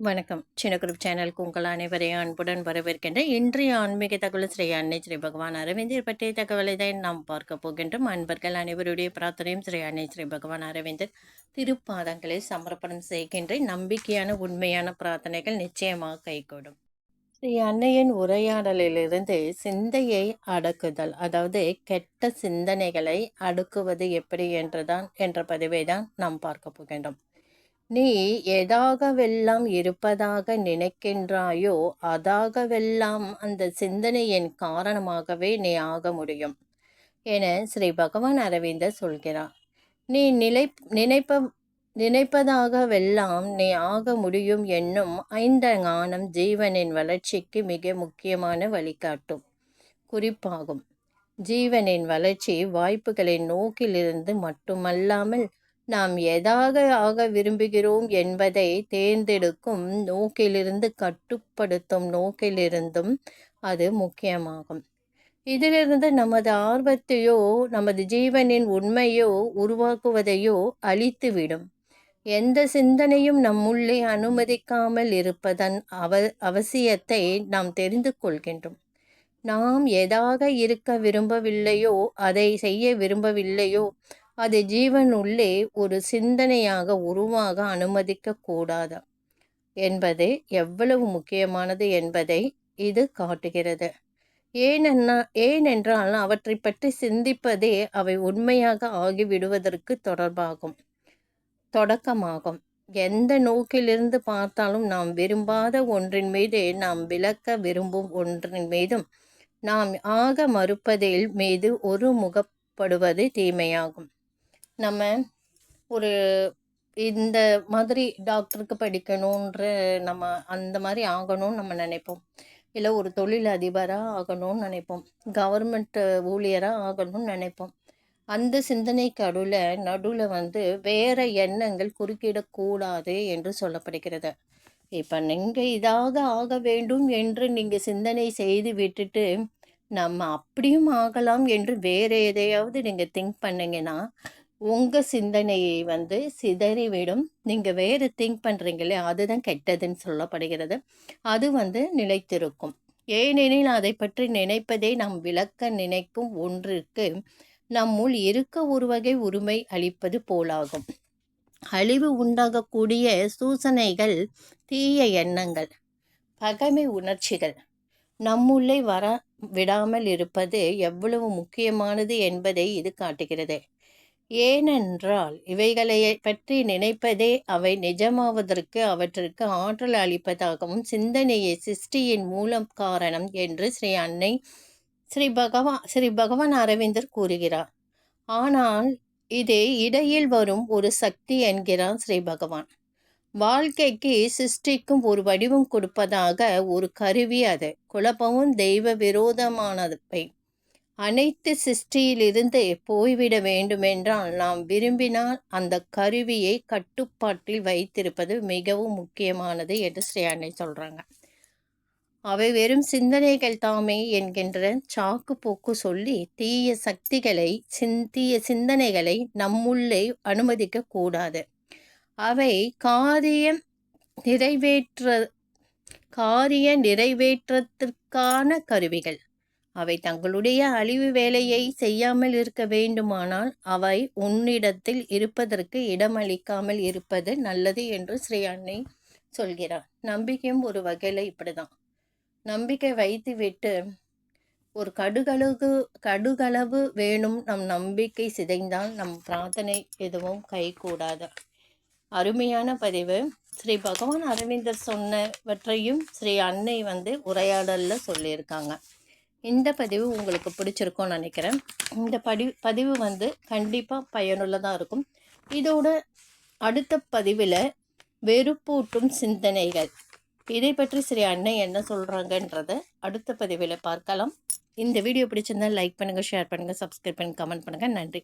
வணக்கம். சின்ன குரூப் சேனலுக்கு உங்கள் அனைவரையும் அன்புடன் வரவேற்கின்ற இன்றைய ஆன்மீக தகவல் ஸ்ரீ அன்னை ஸ்ரீ பகவான் அரவிந்தர் பற்றிய தகவலை தான் நாம் பார்க்க போகின்றோம். அன்பர்கள் அனைவருடைய பிரார்த்தனையும் ஸ்ரீ அன்னை ஸ்ரீ பகவான் அரவிந்தர் திருப்பாதங்களை சமர்ப்பணம் செய்கின்ற நம்பிக்கையான உண்மையான பிரார்த்தனைகள் நிச்சயமாக கைகூடும். ஸ்ரீ அன்னையின் உரையாடலிலிருந்து சிந்தையை அடக்குதல் அதாவது கெட்ட சிந்தனைகளை அடுக்குவது எப்படி என்றுதான் என்ற பதிவை தான் நாம் பார்க்க போகின்றோம். நீ எதாகவெல்லாம் இருப்பதாக நினைக்கின்றாயோ அதாகவெல்லாம் அந்த சிந்தனையின் காரணமாகவே நீ ஆக முடியும் என ஸ்ரீ பகவான் அரவிந்தர் சொல்கிறார். நீ நிலை நினைப்ப நினைப்பதாகவெல்லாம் நீ ஆக முடியும் என்னும் ஐந்த ஞானம் ஜீவனின் வளர்ச்சிக்கு மிக முக்கியமான வழிகாட்டும். குறிப்பாகும். ஜீவனின் வளர்ச்சி வாய்ப்புகளின் நோக்கிலிருந்து மட்டுமல்லாமல் நாம் எதாக ஆக விரும்புகிறோம் என்பதை தேர்ந்தெடுக்கும் நோக்கிலிருந்து கட்டுப்படுத்தும் நோக்கிலிருந்தும் அது முக்கியமாகும். இதிலிருந்து நமது ஆர்வத்தையோ நமது ஜீவனின் உண்மையோ உருவாக்குவதையோ அழித்துவிடும். எந்த சிந்தனையும் நம்முள்ளே அனுமதிக்காமல் இருப்பதன் அவ அவசியத்தை நாம் தெரிந்து கொள்கின்றோம். நாம் எதாக இருக்க விரும்பவில்லையோ அதை செய்ய விரும்பவில்லையோ அது ஜீவன் உள்ளே ஒரு சிந்தனையாக உருவாக அனுமதிக்க கூடாது என்பது எவ்வளவு முக்கியமானது என்பதை இது காட்டுகிறது. ஏனென்னா ஏனென்றால் அவற்றை பற்றி சிந்திப்பதே அவை உண்மையாக ஆகிவிடுவதற்கு தொடர்பாகும் தொடக்கமாகும். எந்த நோக்கிலிருந்து பார்த்தாலும் நாம் விரும்பாத ஒன்றின் மீது நாம் விளக்க விரும்பும் ஒன்றின் மீதும் நாம் ஆக மறுப்பதில் மீது ஒரு முகப்படுவது தீமையாகும். நம்ம ஒரு இந்த மாதிரி டாக்டருக்கு படிக்கணுன்ற நம்ம அந்த மாதிரி ஆகணும்னு நம்ம நினைப்போம். இல்லை ஒரு தொழில் அதிபராக ஆகணும்னு நினைப்போம். கவர்மெண்ட் ஊழியராக ஆகணும்னு நினைப்போம். அந்த சிந்தனைக்கு அடுவில் நடுவில் வந்து வேறு எண்ணங்கள் குறுக்கிடக்கூடாது என்று சொல்லப்படுகிறது. இப்போ நீங்கள் இதாக ஆக வேண்டும் என்று நீங்கள் சிந்தனை செய்து விட்டுட்டு நம்ம அப்படியும் ஆகலாம் என்று வேறு எதையாவது நீங்கள் திங்க் பண்ணிங்கன்னா உங்கள் சிந்தனையை வந்து சிதறிவிடும். நீங்கள் வேறு திங்க் பண்ணுறீங்களே அதுதான் கெட்டதுன்னு சொல்லப்படுகிறது. அது வந்து நிலைத்திருக்கும். ஏனெனில் அதை பற்றி நினைப்பதே நாம் விளக்க நினைக்கும் ஒன்றிற்கு நம்முள் இருக்க ஒரு வகை உரிமை அளிப்பது போலாகும். அழிவு உண்டாகக்கூடிய சூசனைகள் தீய எண்ணங்கள் பகைமை உணர்ச்சிகள் நம்முள்ளே வர விடாமல் இருப்பது எவ்வளவு முக்கியமானது என்பதை இது காட்டுகிறது. ஏனென்றால் இவைகளை பற்றி நினைப்பதே அவை நிஜமாவதற்கு அவற்றிற்கு ஆற்றல் அளிப்பதாகவும் சிந்தனையை சிருஷ்டியின் மூலம் காரணம் என்று ஸ்ரீ அன்னை ஸ்ரீ பகவான் ஸ்ரீ பகவான் அரவிந்தர் கூறுகிறார். ஆனால் இது இடையில் வரும் ஒரு சக்தி என்கிறார் ஸ்ரீ பகவான். வாழ்க்கைக்கு சிருஷ்டிக்கும் ஒரு வடிவம் கொடுப்பதாக ஒரு கருவி அது. குழப்பமும் தெய்வ விரோதமானவை அனைத்து சிருஷ்டியிலிருந்து போய்விட வேண்டுமென்றால் நாம் விரும்பினால் அந்த கருவியை கட்டுப்பாட்டில் வைத்திருப்பது மிகவும் முக்கியமானது என்று ஸ்ரீ அன்னை சொல்கிறாங்க அவை வெறும் சிந்தனைகள் தாமே என்கின்ற சாக்கு போக்கு சொல்லி தீய சக்திகளை சிந் தீய சிந்தனைகளை நம்முள்ளே அனுமதிக்க கூடாது. அவை காரியம் நிறைவேற்ற காரிய நிறைவேற்றத்திற்கான கருவிகள். அவை தங்களுடைய அழிவு வேலையை செய்யாமல் இருக்க வேண்டுமானால் அவை உன்னிடத்தில் இருப்பதற்கு இடமளிக்காமல் இருப்பது நல்லது என்று ஸ்ரீ அன்னை சொல்கிறார். நம்பிக்கையும் ஒரு வகையில் இப்படிதான். நம்பிக்கை வைத்து விட்டு ஒரு கடுகளவு கடுகளவு வேணும் நம் நம்பிக்கை சிதைந்தால் நம் பிரார்த்தனை எதுவும் கைகூடாது. அருமையான பதிவு. ஸ்ரீ பகவான் அரவிந்தர் சொன்னவற்றையும் ஸ்ரீ அன்னை வந்து உரையாடலில் சொல்லியிருக்காங்க. இந்த பதிவு உங்களுக்கு பிடிச்சிருக்கும்னு நினைக்கிறேன். இந்த படி பதிவு வந்து கண்டிப்பாக பயனுள்ளதாக இருக்கும். இதோட அடுத்த பதிவில் வெறுப்பூட்டும் சிந்தனைகள். இதை பற்றி சரி அண்ணன் என்ன சொல்கிறாங்கன்றத அடுத்த பதிவில் பார்க்கலாம். இந்த வீடியோ பிடிச்சிருந்தால் லைக் பண்ணுங்கள் ஷேர் பண்ணுங்கள் சப்ஸ்கிரைப் பண்ணுங்கள் கமெண்ட் பண்ணுங்கள் நன்றி.